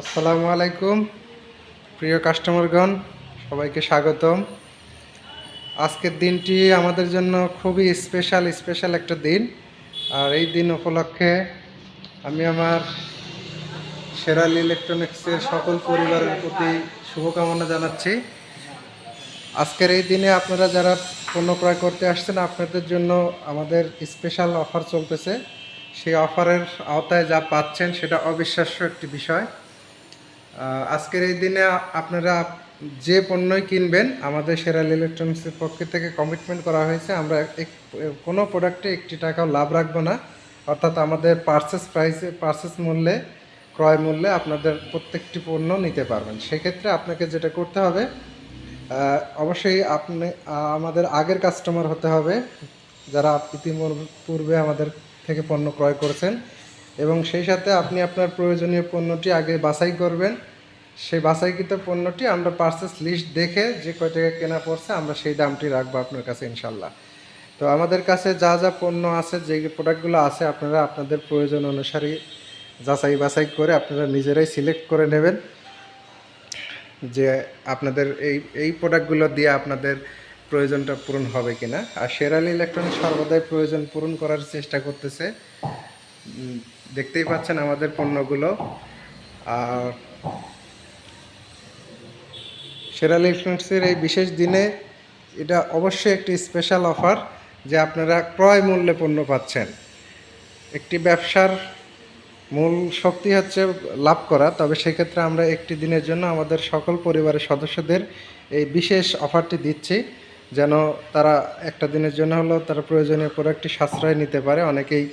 আসসালামু আলাইকুম, প্রিয় কাস্টমারগণ, সবাইকে স্বাগতম। আজকের দিনটি আমাদের জন্য খুবই স্পেশাল স্পেশাল একটা দিন। আর এই দিন উপলক্ষে আমি আমার সেরাল ইলেকট্রনিক্সের সকল পরিবারের প্রতি শুভকামনা জানাচ্ছি। আজকের এই দিনে আপনারা যারা পণ্য ক্রয় করতে আসছেন, আপনাদের জন্য আমাদের স্পেশাল অফার চলতেছে। সেই অফারের আওতায় যা পাচ্ছেন, সেটা অবিশ্বাস্য একটি বিষয়। আজকের এই দিনে আপনারা যে পণ্যই কিনবেন, আমাদের সেরাল ইলেকট্রনিক্সের পক্ষ থেকে কমিটমেন্ট করা হয়েছে। আমরা কোনো প্রোডাক্টে একটি টাকাও লাভ রাখব না। অর্থাৎ আমাদের পার্সেস প্রাইসে পার্সেস মূল্যে, ক্রয় মূল্যে আপনাদের প্রত্যেকটি পণ্য নিতে পারবেন। সেক্ষেত্রে আপনাকে যেটা করতে হবে অবশ্যই আপনি আমাদের আগের কাস্টমার হতে হবে, যারা ইতিপূর্বে আমাদের থেকে পণ্য ক্রয় করেছেন। এবং সেই সাথে আপনি আপনার প্রয়োজনীয় পণ্যটি আগে বাছাই করবেন। সেই বাছাইকৃত পণ্যটি আমরা পার্সেস লিস্ট দেখে যে কয় টাকা কেনা পড়ছে, আমরা সেই দামটি রাখব আপনার কাছে ইনশাল্লাহ তো আমাদের কাছে যা যা পণ্য আছে, যে প্রোডাক্টগুলো আছে, আপনারা আপনাদের প্রয়োজন অনুসারে যাচাই বাছাই করে আপনারা নিজেরাই সিলেক্ট করে নেবেন। যে আপনাদের এই এই প্রোডাক্টগুলো দিয়ে আপনাদের প্রয়োজনটা পূরণ হবে কিনা। আর শেরালি ইলেকট্রনিক সর্বদাই প্রয়োজন পূরণ করার চেষ্টা করতেছে। দেখতেই পাচ্ছেন আমাদের পণ্যগুলো। আর শেরালি ইলেকট্রনিক্সের এই বিশেষ দিনে এটা অবশ্যই একটি স্পেশাল অফার যে আপনারা ক্রয় মূল্যে পণ্য পাচ্ছেন। একটি ব্যবসার মূল শক্তি হচ্ছে লাভ করা, তবে সেক্ষেত্রে আমরা একটি দিনের জন্য আমাদের সকল পরিবারের সদস্যদের এই বিশেষ অফারটি দিচ্ছি, যেন তারা একটা দিনের জন্য হলেও তারা প্রয়োজনীয় প্রোডাক্টটি সাশ্রয় নিতে পারে। অনেকেই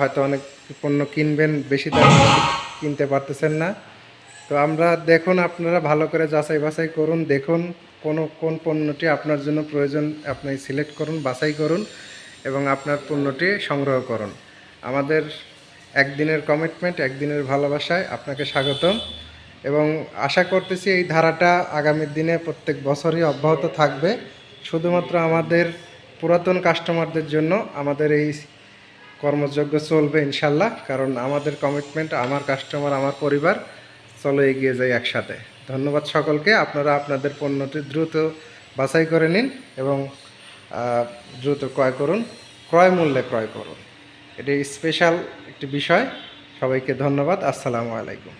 হয়তো অনেক পণ্য কিনবেন, বেশি দামে কিনতে পারতেছেন না। তো আমরা দেখুন, আপনারা ভালো করে যাচাই বাছাই করুন, দেখুন কোন কোন পণ্যটি আপনার জন্য প্রয়োজন, আপনি সিলেক্ট করুন, বাছাই করুন এবং আপনার পণ্যটি সংগ্রহ করুন। আমাদের একদিনের কমিটমেন্ট একদিনের ভালোবাসায় আপনাকে স্বাগতম এবং আশা করতেছি এই ধারাটা আগামী দিনে প্রত্যেক বছরই অব্যাহত থাকবে। শুধুমাত্র আমাদের পুরাতন কাস্টমারদের জন্য আমাদের এই কর্মযজ্ঞ চলবে ইনশাল্লাহ, কারণ আমাদের কমিটমেন্ট আমার কাস্টমার আমার পরিবার, চলো এগিয়ে যাই একসাথে। ধন্যবাদ সকলকে, আপনারা আপনাদের পণ্যটি দ্রুত বাছাই করে নিন এবং দ্রুত ক্রয় করুন, ক্রয় মূল্যে ক্রয় করুন। এটি স্পেশাল একটি বিষয়, সবাইকে ধন্যবাদ, আসসালামু আলাইকুম।